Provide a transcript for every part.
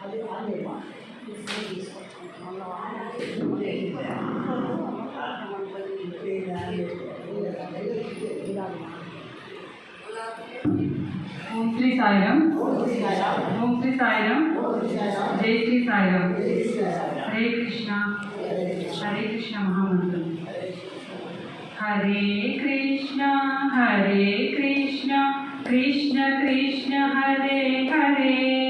ओम श्री साईराम। ओम श्री साईराम। जय श्री साईराम। हरे कृष्णा। हरे कृष्णा महामंत्र। हरे कृष्णा हरे कृष्णा। कृष्ण कृष्ण, हरे हरे।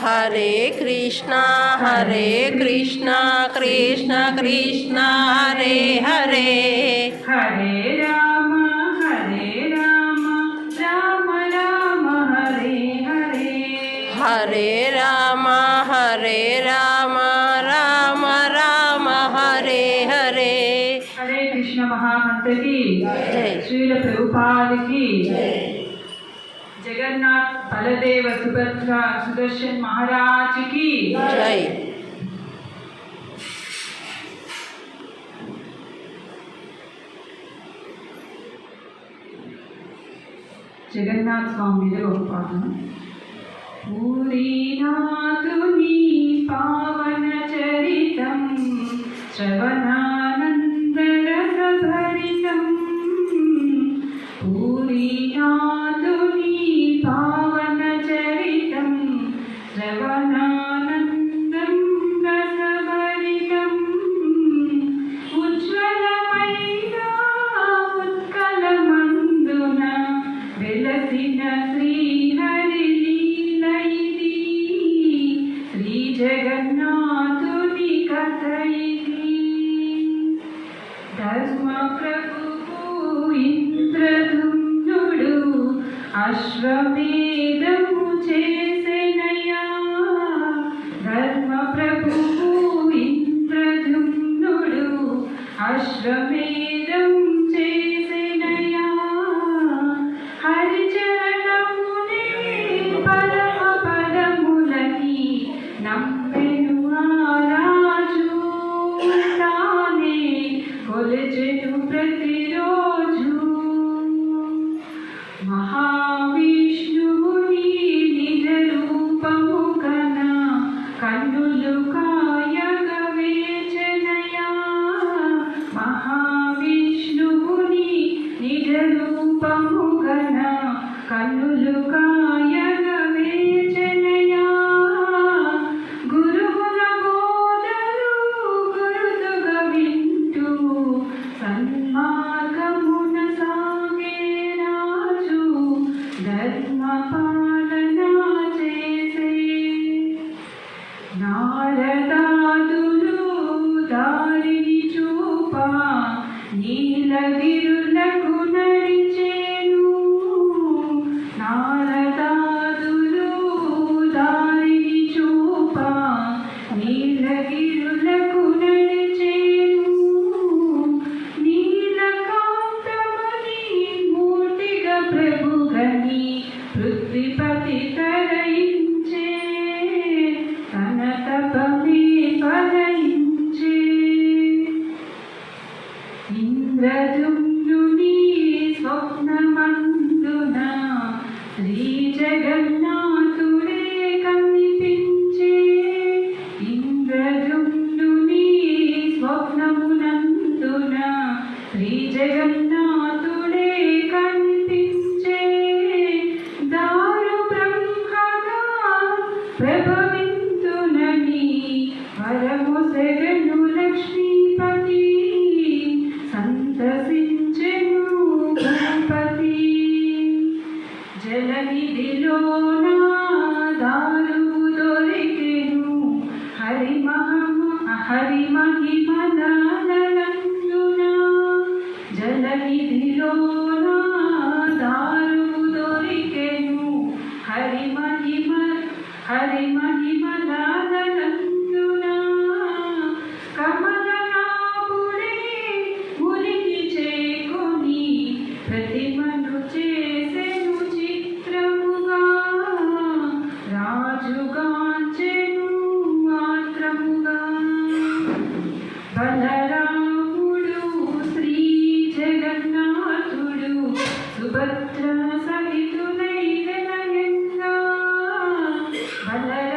हरे कृष्णा हरे कृष्णा कृष्ण कृष्ण हरे हरे। हरे राम हरे राम राम राम हरे हरे। हरे राम हरे राम राम राम हरे हरे। हरे कृष्ण महामंत्र की जय। श्री प्रभुपाद की। जय। జగన్నాథ్ బలదేవ సుభద్ర సుదర్శన్ మహారాజ్కి జై. జగన్నాథ్ స్వామి మీద ఒక పాఠం పూరీనాథుని పావన చరితం శ్రవణానందరసభరితం అశ్వమేధము చేసెనయా ధర్మ ప్రభువు ఇంద్రదుమ్నుడు అశ్వమేధం చేసెనయా హరిచరణమునే పరమ పదములని నమ్మెను రాజు. తానే కొలచెను ప్రతిరోజు. మహా రూపము కన కన్నులు కాయగ వేచనయా. గురువుల బోధలు గురుతుగా వింటూ సన్మార్గమున సాగే రాజు ధర్మ పాలన చేసే. నారదాదులు దారిని చూప నీలగిరులకు ప్రభుగని పృథ్వీపతి తరయించే తన తపమే ఫలయించే ఇంద్రదుమ్నుని స్వప్నమందున శ్రీ జగన్నాథుడే Karima Kima బలరాముడు శ్రీ జగన్నాథుడు సుభద్ర సహితులైన బలరా